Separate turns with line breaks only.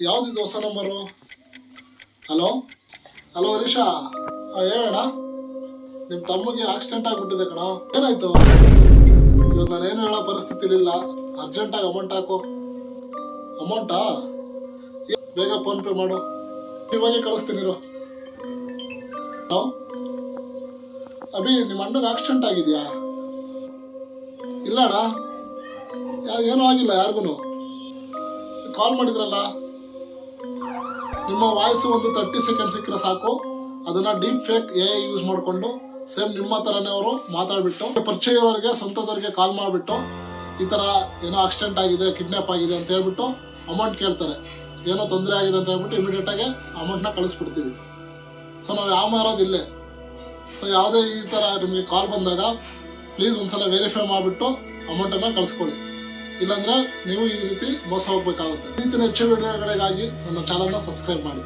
ಯಾವ್ದಿದು ಹೊಸ number hello hello Harisha ಹೇಳೋಣ ನಿಮ್ಮ ತಮ್ಮಗೆ ಆಕ್ಸಿಡೆಂಟ್ ಆಗಿಬಿಟ್ಟಿದೆ ಕಣ. ಏನಾಯ್ತು? ಇವಾಗ ಏನು ಹೇಳೋ ಪರಿಸ್ಥಿತಿಲಿಲ್ಲ ಅರ್ಜೆಂಟಾಗಿ ಅಮೌಂಟ್ ಹಾಕು. ಅಮೌಂಟಾ ಬೇಗ ಫೋನ್ ಪೇ ಮಾಡು. ಇವಾಗೆ ಕಳಿಸ್ತೀನಿ ಹಲೋ ಅಭಿ ನಿಮ್ಮ ಅಣ್ಣಗೆ ಆಕ್ಸಿಡೆಂಟ್ ಆಗಿದೆಯಾ? ಇಲ್ಲ ಅಣ್ಣ ಯಾರು, ಏನೂ ಆಗಿಲ್ಲ ಯಾರಿಗೂ ಕಾಲ್ ಮಾಡಿದ್ರಲ್ಲ? ನಿಮ್ಮ ವಾಯ್ಸು ಒಂದು ತರ್ಟಿ ಸೆಕೆಂಡ್ ಸಿಕ್ಕರೆ ಸಾಕು. ಅದನ್ನ ಡೀಪ್ ಫೇಕ್ ಎ ಯೂಸ್ ಮಾಡಿಕೊಂಡು ಸೇಮ್ ನಿಮ್ಮ ಥರನೇ ಅವರು ಮಾತಾಡ್ಬಿಟ್ಟು, ಪರಿಚಯ ಇರೋರಿಗೆ, ಸ್ವಂತದವ್ರಿಗೆ ಕಾಲ್ ಮಾಡಿಬಿಟ್ಟು, ಈ ಥರ ಏನೋ ಆಕ್ಸಿಡೆಂಟ್ ಆಗಿದೆ ಕಿಡ್ನಾಪ್ ಆಗಿದೆ ಅಂತ ಹೇಳ್ಬಿಟ್ಟು ಅಮೌಂಟ್ ಕೇಳ್ತಾರೆ. ಏನೋ ತೊಂದರೆ ಆಗಿದೆ ಅಂತ ಹೇಳ್ಬಿಟ್ಟು ಇಮಿಡಿಯೇಟಾಗಿ ಅಮೌಂಟ್ನ ಕಳಿಸ್ಬಿಡ್ತೀವಿ. ಸೊ ನಾವು ಯಾವ ಮಾರೋದು ಇಲ್ಲೇ. ಸೊ ಯಾವುದೇ ಈ ಥರ ನಿಮಗೆ ಕಾಲ್ ಬಂದಾಗ ಪ್ಲೀಸ್ ಒಂದ್ಸಲ ವೆರಿಫೈ ಮಾಡಿಬಿಟ್ಟು ಅಮೌಂಟನ್ನು ಕಳಿಸ್ಕೊಳ್ಳಿ. ಇಲ್ಲಾಂದ್ರೆ ನೀವು ಈ ರೀತಿ ಮೋಸ ಹೋಗ್ಬೇಕಾಗುತ್ತೆ. ಈ ರೀತಿಯ ಹೆಚ್ಚು ವಿಡಿಯೋಗಳಿಗಾಗಿ ನನ್ನ ಚಾನಲ್ನ ಸಬ್ಸ್ಕ್ರೈಬ್ ಮಾಡಿ.